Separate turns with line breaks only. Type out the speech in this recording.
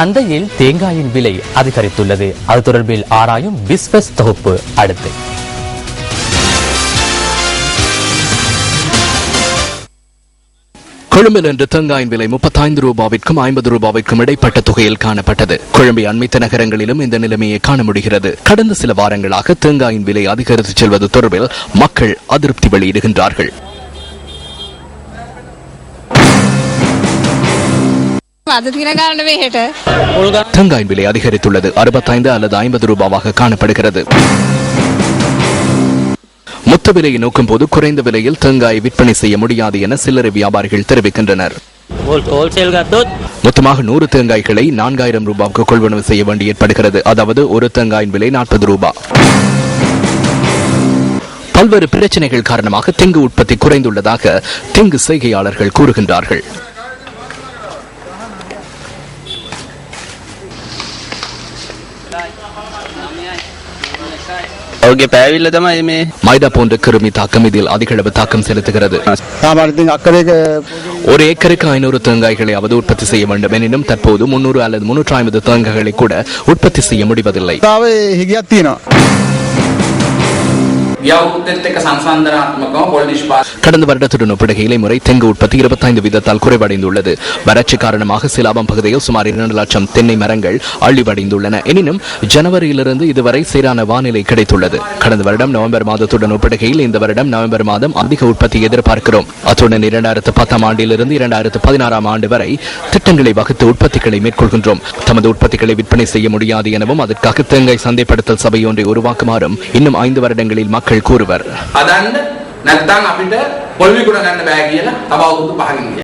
சந்தையில் தேங்காயின் விலை அதிகரித்துள்ளது. அது தொடர்பில் ஆராயும் பிஸ்பஸ் தொகுப்பு அடுத்து.
கொழும்பில் இன்று தேங்காயின் விலை முப்பத்தைந்து ரூபாவிற்கும் ஐம்பது ரூபாவிற்கும் இடைப்பட்ட தொகையில் காணப்பட்டது. கொழும்பை அண்மித்த நகரங்களிலும் இந்த நிலைமையை காண முடிகிறது. கடந்த சில வாரங்களாக தேங்காயின் விலை அதிகரித்து செல்வது தொடர்பில் மக்கள் அதிருப்தி வெளியிடுகின்றார்கள். தங்காயின் விலை அதிகரித்துள்ளது அறுபத்தைந்து அல்லது ஐம்பது ரூபாவாக காணப்படுகிறது மொத்த விலையை நோக்கும் போது குறைந்த விலையில் தேங்காய் விற்பனை செய்ய முடியாது என சில்லறை வியாபாரிகள் தெரிவிக்கின்றனர் மொத்தமாக நூறு தேங்காய்களை நான்காயிரம் ரூபாய்க்கு கொள்வனவு செய்ய வேண்டி ஏற்படுகிறது அதாவது ஒரு தேங்காயின் விலை நாற்பது ரூபாய் பல்வேறு பிரச்சனைகள் காரணமாக தெங்கு உற்பத்தி குறைந்துள்ளதாக தெங்கு செய்கையாளர்கள் கூறுகின்றார்கள்
அவருடைய பேவில தான் இது
மைதா போன்ற கிருமி தாக்கம் இதில் அதிக அளவு தாக்கம் செலுத்துகிறது. ஒரு ஏக்கருக்கு ஐநூறு தேங்காய்களை அவது உற்பத்தி செய்ய வேண்டும். எனினும் தற்போது முன்னூறு அல்லது முன்னூற்று ஐம்பது தேங்காய்களை கூட உற்பத்தி செய்ய முடிவதில்லை. கடந்த வருடத்துடன் ஒப்பிடுகையில் முறை தெங்கு உற்பத்தி இருபத்தைந்து வீதத்தால் குறைவடைந்துள்ளது. வறட்சி காரணமாக சிலாபம் பகுதியில் சுமார் இரண்டு லட்சம் தென்னை மரங்கள் அழிவடைந்துள்ளன. எனினும் ஜனவரியிலிருந்து இதுவரை சீரான வானிலை கிடைத்துள்ளது. கடந்த வருடம் நவம்பர் மாதத்துடன் ஒப்பிடுகையில் இந்த வருடம் நவம்பர் மாதம் அதிக உற்பத்தி எதிர்பார்க்கிறோம். அத்துடன் இரண்டாயிரத்து பத்தாம் ஆண்டிலிருந்து இரண்டாயிரத்து பதினாறாம் ஆண்டு வரை திட்டங்களை வகுத்து உற்பத்திகளை மேற்கொள்கின்றோம். தமது உற்பத்திகளை விற்பனை செய்ய முடியாது எனவும் அதற்காக தேங்காய் சந்தைப்படுத்தல் சபை ஒன்றை உருவாக்குமாறும் இன்னும் ஐந்து வருடங்களில் மக்கள் கூறுவர்
හදන්න නැත්නම් අපිට පොල් විකුණ ගන්න බෑ කියලා තව අවුරුදු 5කින්